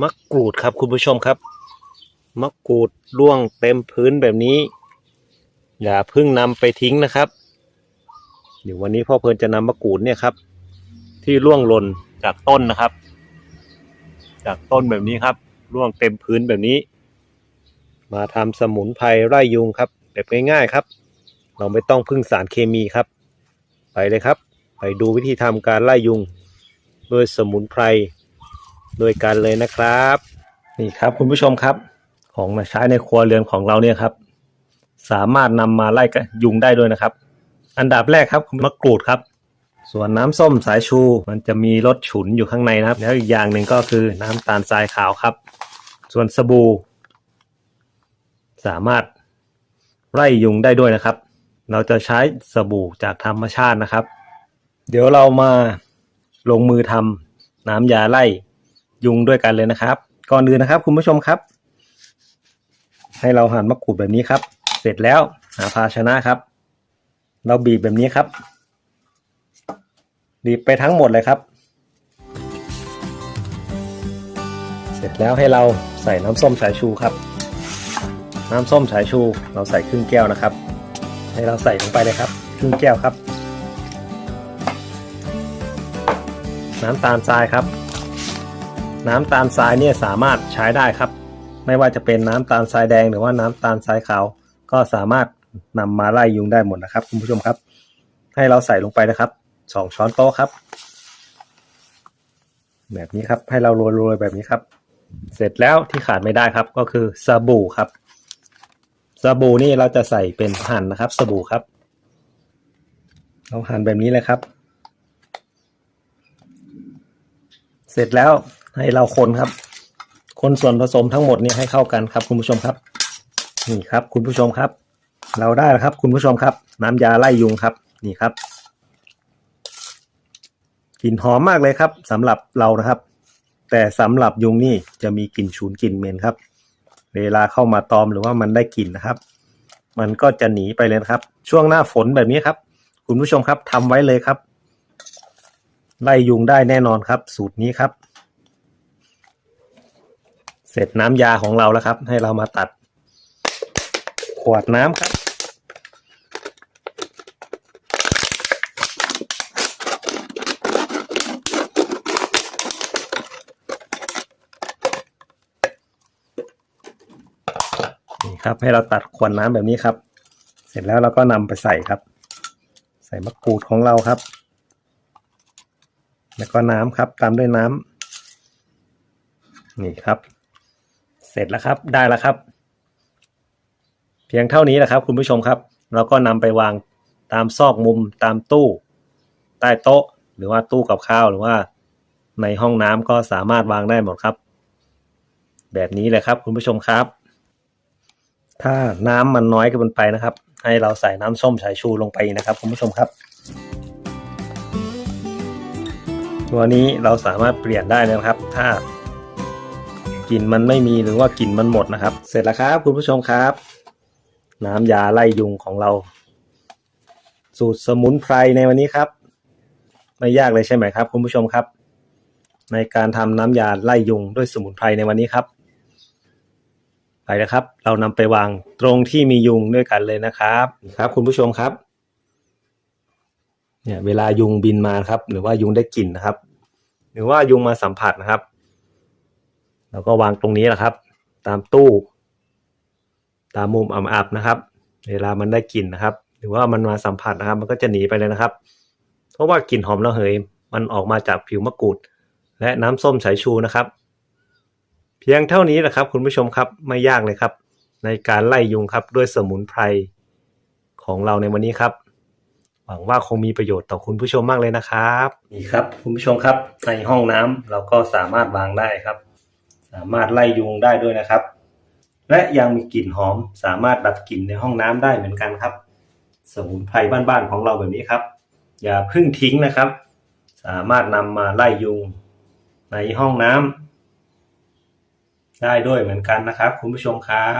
มะกรูดครับคุณผู้ชมครับ มะกรูดร่วงเต็มพื้นแบบนี้ อย่าเพิ่งนำไปทิ้งนะครับ เดี๋ยววันนี้พ่อเพลินจะนำมะกรูดเนี่ยครับ ที่ร่วงหล่นจากต้นนะครับ จากต้นแบบนี้ครับ ร่วงเต็มพื้นแบบนี้ มาทำสมุนไพรไร่ยุงครับ แบบง่ายๆครับ เราไม่ต้องพึ่งสารเคมีครับ ไปเลยครับ ไปดูวิธีทำการไล่ยุงด้วยสมุนไพร โดยกันเลยนะครับ นี่ครับคุณผู้ชมครับ ของมาใช้ในครัวเรือนของเราเนี่ยครับ สามารถนำมาไล่ยุงได้ด้วยนะครับ อันดับแรกครับมะกรูดครับ ส่วนน้ำส้มสายชูมันจะมีรสฉุนอยู่ข้างในนะครับ แล้วอีกอย่างหนึ่งก็คือน้ำตาลทรายขาวครับ ส่วนสบู่สามารถไล่ยุงได้ด้วยนะครับ เราจะใช้สบู่จากธรรมชาตินะครับ เดี๋ยวเรามาลงมือทำน้ำยาไล่ ยุงด้วยกันเลยนะครับ ก่อนอื่นนะครับ คุณผู้ชมครับ ให้เราหั่นมะกรูดแบบนี้ครับ เสร็จแล้วหาภาชนะครับ เราบีบแบบนี้ครับ บีบไปทั้งหมดเลยครับ เสร็จแล้วให้เราใส่น้ำส้มสายชูครับ น้ำส้มสายชู เราใส่ครึ่งแก้วนะครับ ให้เราใส่ลงไปเลยครับครึ่งแก้วครับ น้ำตาลทรายครับ น้ำตาลทรายเนี่ยสามารถใช้ได้ครับ ไม่ว่าจะเป็นน้ำตาลทรายแดงหรือว่าน้ำตาลทรายขาว ก็สามารถนำมาไล่ยุงได้หมดนะครับคุณผู้ชมครับ ให้เราใส่ลงไปนะครับสองช้อนโต๊ะครับ แบบนี้ครับให้เราโรยๆแบบนี้ครับ เสร็จแล้วที่ขาดไม่ได้ครับก็คือสบู่ครับสบู่นี่เราจะใส่เป็นหั่นนะครับสบู่ครับเราหั่นแบบนี้เลยครับ เสร็จแล้ว ให้เราคนครับ คนส่วนผสมทั้งหมดนี่ให้เข้ากันครับ คุณผู้ชมครับ นี่ครับ คุณผู้ชมครับ เราได้แล้วครับ คุณผู้ชมครับ น้ำยาไล่ยุงครับ นี่ครับกลิ่นหอมมากเลยครับสำหรับเรานะครับ แต่สำหรับยุงนี่จะมีกลิ่นฉุนกลิ่นเหม็นครับ เวลาเข้ามาตอมหรือว่ามันได้กลิ่นนะครับ มันก็จะหนีไปเลยครับ ช่วงหน้าฝนแบบนี้ครับ คุณผู้ชมครับทำไว้เลยครับ ไล่ยุงได้แน่นอนครับ สูตรนี้ครับ เสร็จน้ำยาของเราแล้วครับ ให้เรามาตัด ขวดน้ำครับนี่ครับ ให้เราตัดขวดน้ำแบบนี้ครับ เสร็จแล้วเราก็นำไปใส่ครับ ใส่มะกรูดของเราครับ แล้วก็น้ำครับ ตามด้วยน้ำนี่ครับ เสร็จแล้วครับได้แล้วครับ เพียงเท่านี้แหละครับ คุณผู้ชมครับ เราก็นำไปวางตามซอกมุมตามตู้ ใต้โต๊ะ หรือว่าตู้กับข้าวหรือว่า ในห้องน้ำก็สามารถวางได้หมดครับ แบบนี้เลยครับ คุณผู้ชมครับ ถ้าน้ำมันน้อยเกินไปนะครับ ให้เราใส่น้ำส้มสายชูลงไปนะครับ คุณผู้ชมครับ ตัวนี้เราสามารถเปลี่ยนได้นะครับ ถ้า กลิ่นมันไม่มีหรือว่ากลิ่นมันหมดนะครับ เสร็จแล้วครับ คุณผู้ชมครับ น้ำยาไล่ยุงของเรา สูตรสมุนไพรในวันนี้ครับ ไม่ยากเลยใช่ไหมครับ คุณผู้ชมครับ ในการทำน้ำยาไล่ยุงด้วยสมุนไพรในวันนี้ครับ ไปนะครับ เรานำไปวางตรงที่มียุงด้วยกันเลยนะครับครับ คุณผู้ชมครับเนี่ยเวลายุงบินมาครับ หรือว่ายุงได้กลิ่นนะครับ หรือว่ายุงมาสัมผัสนะครับ เราก็วางตรงนี้แหละครับ ตามตู้ ตามมุมอับๆนะครับ เวลามันได้กลิ่นนะครับ หรือว่ามันมาสัมผัสนะครับ มันก็จะหนีไปเลยนะครับ เพราะว่ากลิ่นหอมระเหย มันออกมาจากผิวมะกรูด และน้ำส้มสายชูนะครับ เพียงเท่านี้แหละครับ คุณผู้ชมครับไม่ยากเลยครับ ในการไล่ยุงครับด้วยสมุนไพรของเราในวันนี้ครับหวังว่าคงมีประโยชน์ต่อคุณผู้ชมมากเลยนะครับ นี่ครับ คุณผู้ชมครับในห้องน้ำเราก็สามารถวางได้ครับ สามารถไล่ยุงได้ด้วยนะครับ และยังมีกลิ่นหอมสามารถดับกลิ่นในห้องน้ำได้เหมือนกันครับ สมุนไพรบ้านๆของเราแบบนี้ครับ อย่าเพิ่งทิ้งนะครับ สามารถนำมาไล่ยุงในห้องน้ำได้ด้วยเหมือนกันนะครับ คุณผู้ชมครับ